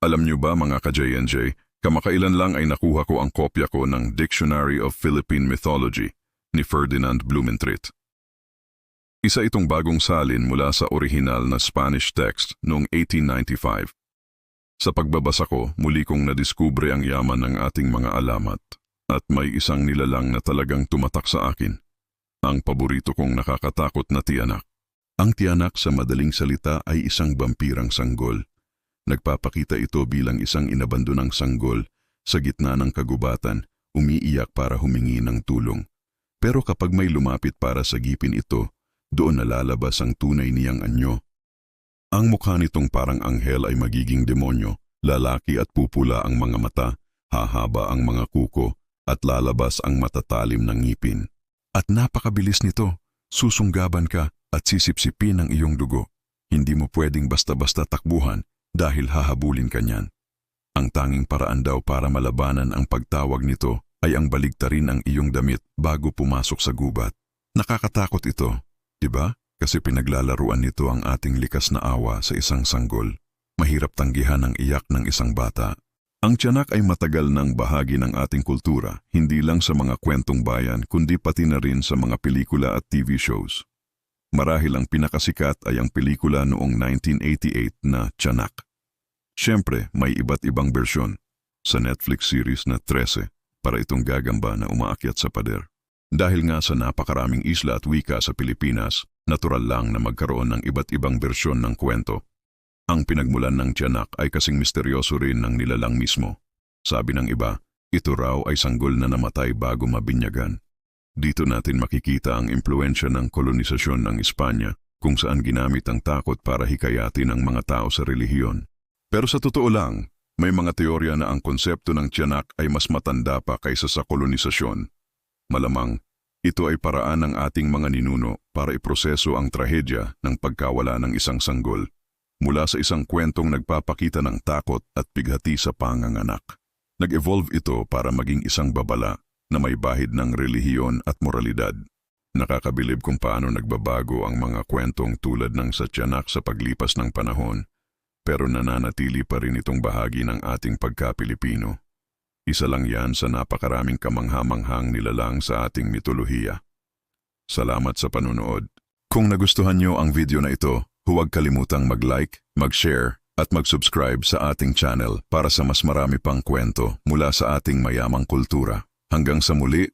Alam niyo ba mga ka-JNJ, kamakailan lang ay nakuha ko ang kopya ko ng Dictionary of Philippine Mythology ni Ferdinand Blumentritt. Isa itong bagong salin mula sa orihinal na Spanish text noong 1895. Sa pagbabasa ko, muli kong nadiskubre ang yaman ng ating mga alamat at may isang nilalang na talagang tumatak sa akin. Ang paborito kong nakakatakot na tiyanak. Ang tiyanak sa madaling salita ay isang vampirang sanggol. Nagpapakita ito bilang isang inabandonang sanggol sa gitna ng kagubatan, umiiyak para humingi ng tulong. Pero kapag may lumapit para sagipin ito, doon nalalabas ang tunay niyang anyo. Ang mukha nitong parang anghel ay magiging demonyo, lalaki at pupula ang mga mata, hahaba ang mga kuko, at lalabas ang matatalim ng ngipin. At napakabilis nito, susunggaban ka at sisipsipin ang iyong dugo. Hindi mo pwedeng basta-basta takbuhan dahil hahabulin ka niyan. Ang tanging paraan daw para malabanan ang pagtawag nito ay ang baligtarin ang iyong damit bago pumasok sa gubat. Nakakatakot ito, di ba? Kasi pinaglalaruan nito ang ating likas na awa sa isang sanggol. Mahirap tanggihan ang iyak ng isang bata. Ang tiyanak ay matagal ng bahagi ng ating kultura, hindi lang sa mga kwentong bayan kundi pati na rin sa mga pelikula at TV shows. Marahil ang pinakasikat ay ang pelikula noong 1988 na Tiyanak. Siyempre, may iba't ibang bersyon. Sa Netflix series na 13, para itong gagamba na umaakyat sa pader. Dahil nga sa napakaraming isla at wika sa Pilipinas, natural lang na magkaroon ng iba't ibang bersyon ng kwento. Ang pinagmulan ng tiyanak ay kasing misteryoso rin ng nilalang mismo. Sabi ng iba, ito raw ay sanggol na namatay bago mabinyagan. Dito natin makikita ang impluensya ng kolonisasyon ng Espanya kung saan ginamit ang takot para hikayatin ang mga tao sa relihiyon. Pero sa totoo lang, may mga teorya na ang konsepto ng tiyanak ay mas matanda pa kaysa sa kolonisasyon. Malamang, ito ay paraan ng ating mga ninuno para iproseso ang trahedya ng pagkawala ng isang sanggol mula sa isang kwentong nagpapakita ng takot at pighati sa panganganak. Nag-evolve ito para maging isang babala na may bahid ng relihiyon at moralidad. Nakakabilib kung paano nagbabago ang mga kwentong tulad ng sa tiyanak sa paglipas ng panahon, pero nananatili pa rin itong bahagi ng ating pagka-Pilipino. Isa lang yan sa napakaraming kamanghamanghang nilalang sa ating mitolohiya. Salamat sa panunood. Kung nagustuhan nyo ang video na ito, huwag kalimutang mag-like, mag-share, at mag-subscribe sa ating channel para sa mas marami pang kwento mula sa ating mayamang kultura. Hanggang sa muli,